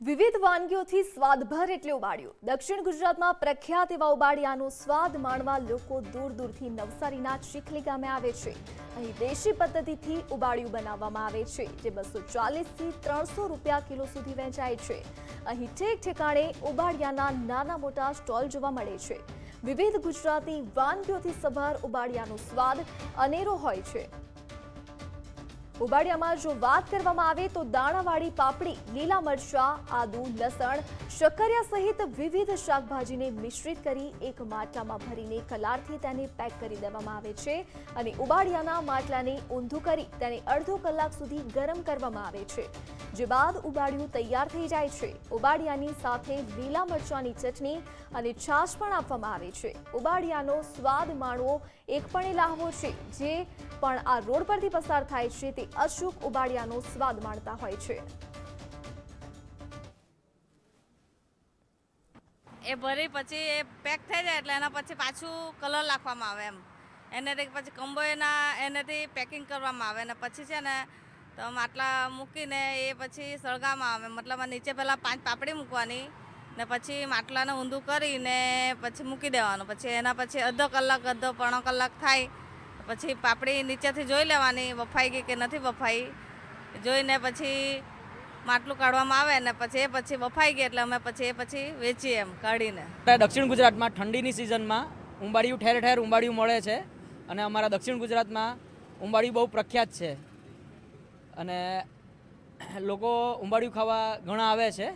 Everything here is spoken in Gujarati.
વિવિધ વાનગીઓથી સ્વાદભર એટલે ઉબાડિયું દક્ષિણ ગુજરાતમાં પ્રખ્યાત એવા ઉબાડિયાનો સ્વાદ માણવા લોકો દૂર દૂરથી નવસારીના ચીખલી ગામે આવે છે. અહીં દેશી પદ્ધતિથી ઉબાડિયું બનાવવામાં આવે છે, જે બસો ચાલીસથી ત્રણસો રૂપિયા કિલો સુધી વેચાય છે. અહીં ઠેક ઠેકાણે ઉબાડિયાના નાના મોટા સ્ટોલ જોવા મળે છે. વિવિધ ગુજરાતી વાનગીઓથી સભર ઉબાડિયાનો સ્વાદ અનેરો હોય છે. ઉબાડિયામાં જો વાત કરવામાં આવે તો દાણાવાળી પાપડી, લીલા મરચા, આદુ, લસણ, શક્કરિયા સહિત વિવિધ શાકભાજીને મિશ્રિત કરી એક માટલામાં ભરીને કલારથી તેને પેક કરી દેવામાં આવે છે અને ઉબાડિયાના માટલાને ઊંધું કરી તેને અડધો કલાક સુધી ગરમ કરવામાં આવે છે. જે બાદ ઉબાડિયું તૈયાર થઈ જાય છે. ઉબાડિયાની સાથે લીલા મરચાની ચટણી અને છાશ પણ આપવામાં આવે છે. ઉબાડિયાનો સ્વાદ માણવો એક પણ એ છે જે પણ આ રોડ પરથી પસાર થાય છે તે અચૂક ઉબાડિયાનો સ્વાદ માણતા હોય છે. એ ભરી પછી એ પેક થઈ જાય એટલે એના પછી પાછું કલર નાખવામાં આવે એમ. એનાથી પછી કંબોયના એનાથી પેકિંગ કરવામાં આવે ને પછી છે ને તો માટલા મૂકીને એ પછી સળગામાં આવે. મતલબ નીચે પહેલાં પાંચ પાપડી મૂકવાની ને પછી માટલાને ઊંધું કરીને પછી મૂકી દેવાનું. પછી એના પછી અડધો કલાક અડધો પોણો કલાક થાય પછી પાપડી નીચેથી જોઈ લેવાની, વફાઈ ગઈ કે નથી વફાઈ. જોઈને પછી માટલું કાઢવામાં આવે ને પછી એ પછી વફાઈ ગઈ એટલે અમે પછી એ પછી વેચીએ એમ કાઢીને. દક્ષિણ ગુજરાતમાં ઠંડીની સિઝનમાં ઉંબાડિયું ઠેર ઠેર ઉંબાડિયું મળે છે અને અમારા દક્ષિણ ગુજરાતમાં ઉંબાડિયું બહુ પ્રખ્યાત છે. અને લોકો ઉંબાડિયું ખાવા ઘણા આવે છે.